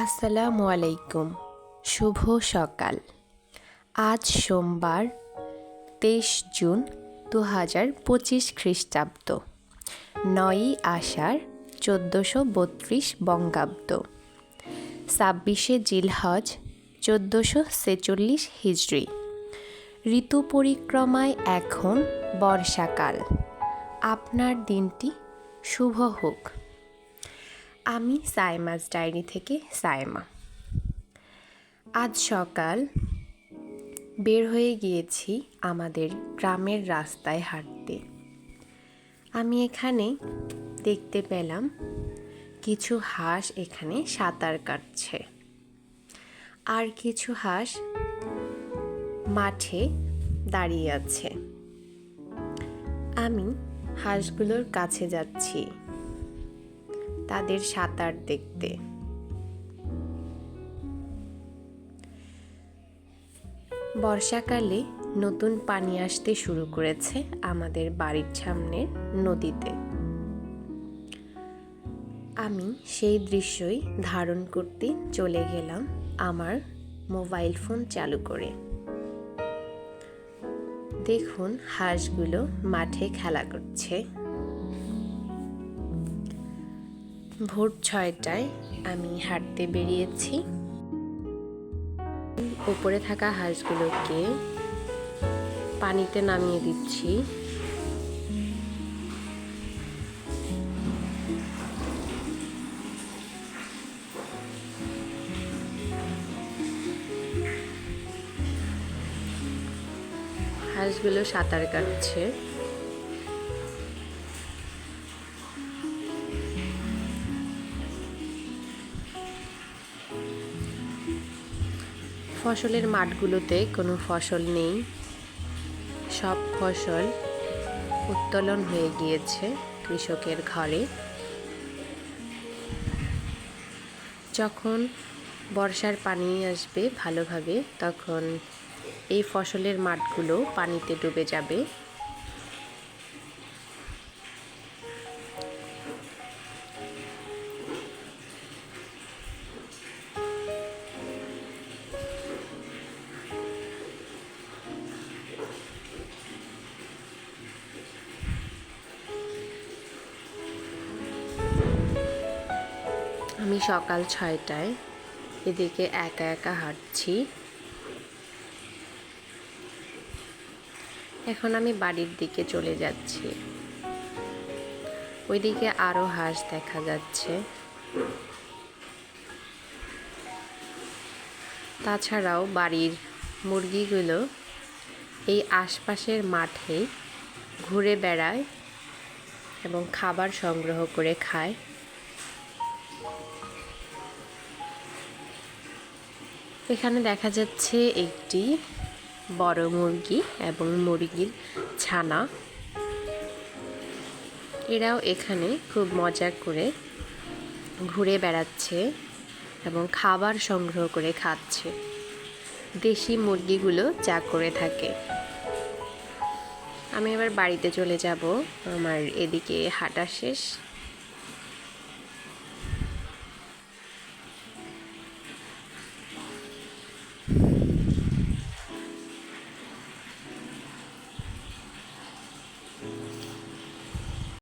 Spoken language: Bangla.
আসসালামু আলাইকুম। শুভ সকাল। আজ সোমবার, তেইশ জুন দু হাজার পঁচিশ খ্রিস্টাব্দ। নয়ই আষাঢ় চোদ্দোশো বত্রিশ বঙ্গাব্দ। ছাব্বিশে জিলহজ চোদ্দোশো ছেচল্লিশ হিজড়ি। ঋতু পরিক্রমায় এখন বর্ষাকাল। আপনার দিনটি শুভ হোক। আমি সাইমাস ডায়েরি থেকে সাইমা। আজ সকাল বের হয়ে গিয়েছি আমাদের গ্রামের রাস্তায় হাঁটতে। আমি এখানে দেখতে পেলাম কিছু হাঁস এখানে সাঁতার কাটছে। আর কিছু হাঁস মাঠে দাঁড়িয়ে আছে। আমি হাঁসগুলোর কাছে যাচ্ছি। তাদের সাঁতার দেখতে। বর্ষাকালে নতুন পানি আসতে শুরু করেছে আমাদের বাড়ির সামনের নদীতে। আমি সেই দৃশ্যই ধারণ করতে চলে গেলাম আমার মোবাইল ফোন চালু করে। দেখুন হাঁসগুলো মাঠে খেলা করছে। ভোর ছয়টায় আমি হাঁটতে বেরিয়েছি। উপরে থাকা হাঁসগুলোকে পানিতে নামিয়ে দিচ্ছি। হাঁসগুলো সাঁতার কাটছে। ফসলের মাঠগুলোতে কোনো ফসল নেই। সব ফসল উত্তোলন হয়ে গিয়েছে কৃষকের ঘরে। যখন বর্ষার পানি আসবে ভালোভাবে, তখন এই ফসলের মাঠগুলো পানিতে ডুবে যাবে। আমি সকাল ছয়টায় এদিকে একা একা হাঁটছি। এখন আমি বাড়ির দিকে চলে যাচ্ছি। ওইদিকে আরও হাঁস দেখা যাচ্ছে। তাছাড়াও বাড়ির মুরগিগুলো এই আশপাশের মাঠে ঘুরে বেড়ায় এবং খাবার সংগ্রহ করে খায়। এখানে দেখা যাচ্ছে একটি বড় মুরগি এবং মুরগির ছানা। এরাও এখানে খুব মজা করে ঘুরে বেড়াচ্ছে এবং খাবার সংগ্রহ করে খাচ্ছে। দেশি মুরগিগুলো যা করে থাকে। আমি এবার বাড়িতে চলে যাব। আমার এদিকে হাঁটা শেষ।